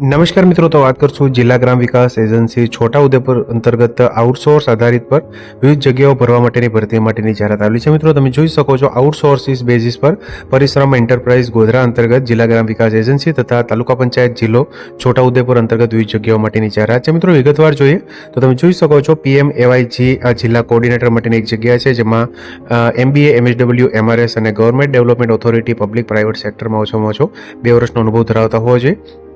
નમસ્કાર મિત્રો, તો વાત કરશું જિલ્લા ગ્રામ વિકાસ એજન્સી છોટા ઉદેપુર અંતર્ગત આઉટસોર્સ આધારિત પર વિવિધ જગ્યાઓ ભરવા માટેની ભરતી માટેની જાહેરાત આવેલી છે. મિત્રો, તમે જોઈ શકો છો આઉટસોર્સિસ બેઝિસ પર પરિશ્રમ એન્ટરપ્રાઇઝ ગોધરા અંતર્ગત જિલ્લા ગ્રામ વિકાસ એજન્સી તથા તાલુકા પંચાયત જિલ્લો છોટા ઉદેપુર અંતર્ગત વિવિધ જગ્યાઓ માટેની જાહેરાત છે. મિત્રો, વિગતવાર જોઈએ તો તમે જોઈ શકો છો પીએમ એવાયજી આ જિલ્લા કોર્ડિનેટર માટેની એક જગ્યા છે, જેમાં એમબીએ, એમએસડબલ્યુ, એમઆરએસ અને government development authority public private સેક્ટરમાં ઓછામાં ઓછો બે વર્ષનો અનુભવ ધરાવતા હોવો જોઈએ.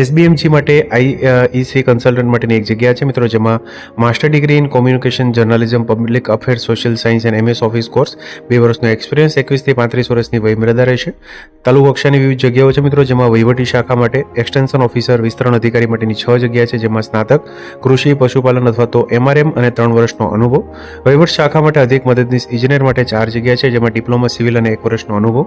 એસબીએમજી માટે આઈ ઈસી કન્સલ્ટન્ટ માટેની એક જગ્યા છે મિત્રો, જેમાં master degree in communication journalism public affairs social science and MS office course બે વર્ષનો એક્સપિરિયન્સ એકવીસથી પાંત્રીસ વર્ષની વયમર્યાદા રહેશે. તાલુકા કક્ષાની વિવિધ જગ્યાઓ છે મિત્રો, જેમાં વહીવટી શાખા માટે એક્સટેન્શન ઓફિસર વિસ્તરણ અધિકારી માટેની છ જગ્યા છે, જેમાં સ્નાતક, કૃષિ, પશુપાલન અથવા તો એમઆરએમ અને ત્રણ વર્ષનો અનુભવ. વહીવટ શાખા માટે અધિક મદદનીશ ઇજનેર માટે ચાર જગ્યા છે, જેમાં ડિપ્લોમા સિવિલ અને એક વર્ષનો અનુભવ.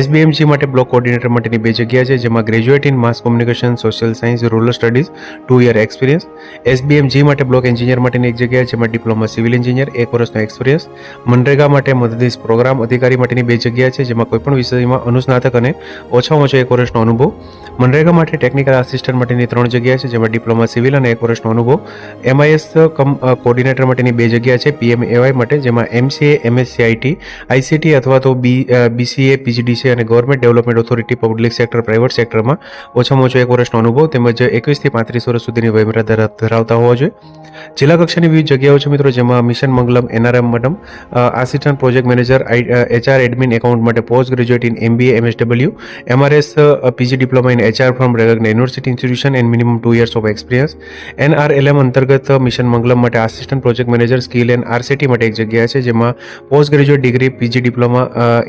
એસબીએમજી માટે બ્લોક કોર્ડિનેટર માટેની બે જગ્યા છે, જેમાં graduate in mass communication social science rural studies, two year experience. SBMG માટે બ્લોક એન્જિનિયર માટેની એક જગ્યા જેમાં ડિપ્લોમા સિવિલ એન્જિનિયર, એક વર્ષનો એક્સપિરિયન્સ. મનરેગા માટે મદદનીશ પ્રોગ્રામ અધિકારી માટેની બે જગ્યા છે, જેમાં કોઈપણ વિષયમાં અનુસ્નાતક અને ઓછામાં ઓછો એક વર્ષનો અનુભવ. મનરેગા માટે ટેકનિકલ આસિસ્ટન્ટ માટેની ત્રણ જગ્યા છે, જેમાં ડિપ્લોમા સિવિલ અને એક વર્ષનો અનુભવ. એમઆઈએસ કોર્ડિનેટર માટેની બે જગ્યા છે પીએમ એવાય માટે, જેમાં એમસીએ, એમએસસીઆઈટી, આઈસીટી અથવા તો બી બીસીએ, પીજીડીસી અને government development authority, public sector, private સેક્ટરમાં ઓછામાં ઓછો એક વર્ષનો અનુભવ તેમજ એકવીસથી પાંત્રીસ વર્ષ સુધીની વયમર્યાદા ધરાવતા હોવા જોઈએ. જિલ્લા કક્ષાની વિવિધ જગ્યાઓ છે મિત્રો, જેમાં mission Mangalam, NRM madam assistant project manager HR admin account માટે post graduate in MBA, MSW, MRS PG diploma in HR from recognized university institution and minimum two years of experience. NRLM અંતર્ગત mission Mangalam માટે assistant project manager, skill and RCT માટે એક જગ્યા છે, જેમાં post graduate degree, PG diploma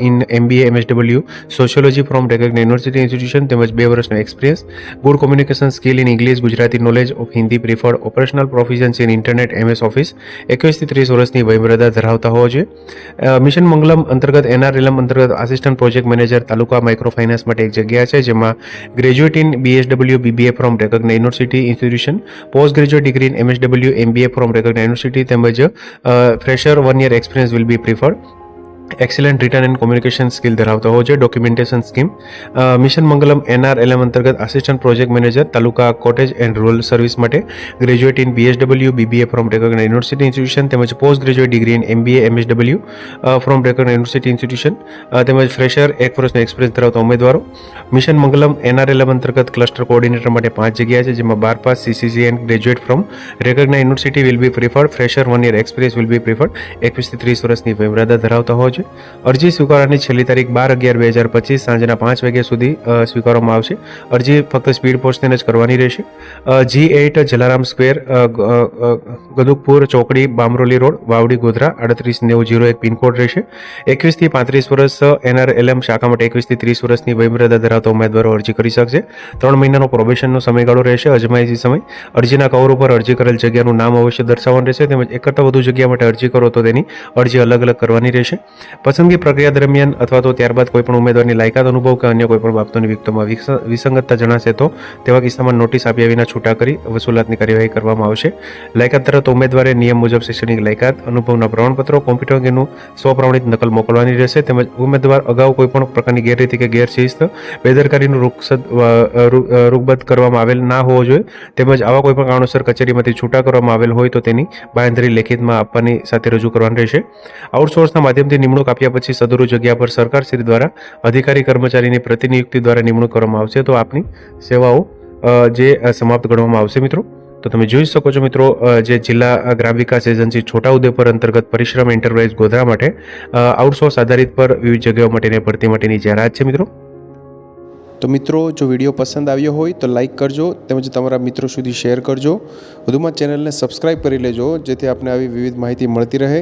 in MBA, MSW, sociology from recognized university institution તેમજ બે વર્ષનો experience. Good communication skill in English Gujarati knowledge of Hindi preferred operational proficiency in internet MS office એકવીસથી ત્રીસ વર્ષની વયમર્યાદા ધરાવતા હોવા જોઈએ. મિશન મંગલમ અંતર્ગત NRLM અંતર્ગત assistant project manager taluka micro finance માટે એક જગ્યા છે, જેમાં graduate in BSW BBA from recognized university institution post graduate degree in MSW MBA from recognized university તેમજ fresher one year experience will be preferred excellent written and communication skill ધરાવતો હોવો જોઈએ documentation scheme mission Mangalam NRLM અંતર્ગત assistant project manager taluka cottage and rural service માટે graduate in BSW BBA from recognized university institution તેમજ post graduate degree in MBA MSW from recognised university institution તેમજ fresher એક વર્ષનો experience ધરાવતા ઉમેદવારો. Mission Mangalam NRLM અંતર્ગત cluster coordinator માટે પાંચ જગ્યા છે, જેમાં બાર pass CCC and graduate from recognized university will be preferred fresher one year experience will be preferred એકવીસથી ત્રીસ વર્ષની વયમર્યાદા ધરાવતા હોવા જોઈએ અરજી સ્વીકારવાની છેલ્લી તારીખ બાર અગિયાર બે હજાર પચીસ સાંજના પાંચ વાગ્યા સુધી સ્વીકારવામાં આવશે. અરજી ફક્ત સ્પીડ પોસ્ટને જ કરવાની રહેશે. G eight Jalaram square Gadukpur ચોકડી, બામરોલી રોડ, વાવડી, ગોધરા, આડત્રીસ નેવું જીરો એક પિનકોડ રહેશે. એકવીસથી પાંત્રીસ વર્ષ એનઆરએલએમ શાખા માટે એકવીસથી ત્રીસ વર્ષની વયમર્યાદા ધરાવતા ઉમેદવારો અરજી કરી શકશે. ત્રણ મહિનાનો પ્રોબેશનનો સમયગાળો રહેશે અજમાયશી સમય. અરજીના કવર ઉપર અરજી કરેલ જગ્યાનું નામ અવશ્ય દર્શાવવાનું રહેશે, તેમજ એક કરતાં વધુ જગ્યા માટે અરજી કરો તો તેની અરજી અલગ અલગ કરવાની રહેશે. પસંદગી પ્રક્રિયા દરમિયાન અથવા તો ત્યારબાદ કોઈપણ ઉમેદવારની લાયકાત અનુભવ કે અન્ય કોઈપણ બાબતોની વિગતોમાં વિસંગતતા જણાશે તો તેવા કિસ્સામાં નોટિસ આપ્યા વિના છૂટા કરી વસૂલાતની કાર્યવાહી કરવામાં આવશે. લાયકાત ધરાવતા ઉમેદવારે નિયમ મુજબ શૈક્ષણિક લાયકાત, અનુભવના પ્રમાણપત્રો, કોમ્પ્યુટર અંગેનું સ્વપ્રમાણિત નકલ મોકલવાની રહેશે તેમજ ઉમેદવાર અગાઉ કોઈપણ પ્રકારની ગેરરીતિ કે ગેરશિસ્ત, બેદરકારીનું રૂક્ષદ રૂપબદ્ધ કરવામાં આવેલ ના હોવો જોઈએ તેમજ આવા કોઈપણ કારણોસર કચેરીમાંથી છૂટા કરવામાં આવેલ હોય તો તેની બાંયધરી લેખિતમાં આપવાની સાથે રજૂ કરવાની રહેશે. આઉટસોર્સના માધ્યમથી નિમણૂક આપ્યા પછી સદુરુ જગ્યા પર સરકારશ્રી દ્વારા અધિકારી કર્મચારીની પ્રતિનિયુક્તિ દ્વારા નિમણૂક કરવામાં આવશે. તો આપની સેવાઓ જે સમાપ્ત ગણવામાં આવશે મિત્રો. તો તમે જોઈ શકો છો મિત્રો જે જિલ્લા ગ્રામ વિકાસ એજન્સી છોટાઉદેપુર અંતર્ગત પરિશ્રમ એન્ટરપ્રાઇઝ ગોધરા માટે આઉટસોર્સ આધારિત પર વિવિધ જગ્યાઓ માટેની ભરતી માટેની જાહેરાત છે મિત્રો. તો મિત્રો, જો વીડિયો પસંદ આવ્યો હોય તો લાઇક કરજો તેમજ તમારા મિત્રો સુધી શેર કરજો. વધુમાં ચેનલને સબસ્ક્રાઈબ કરી લેજો જેથી આપને આવી વિવિધ માહિતી મળતી રહે.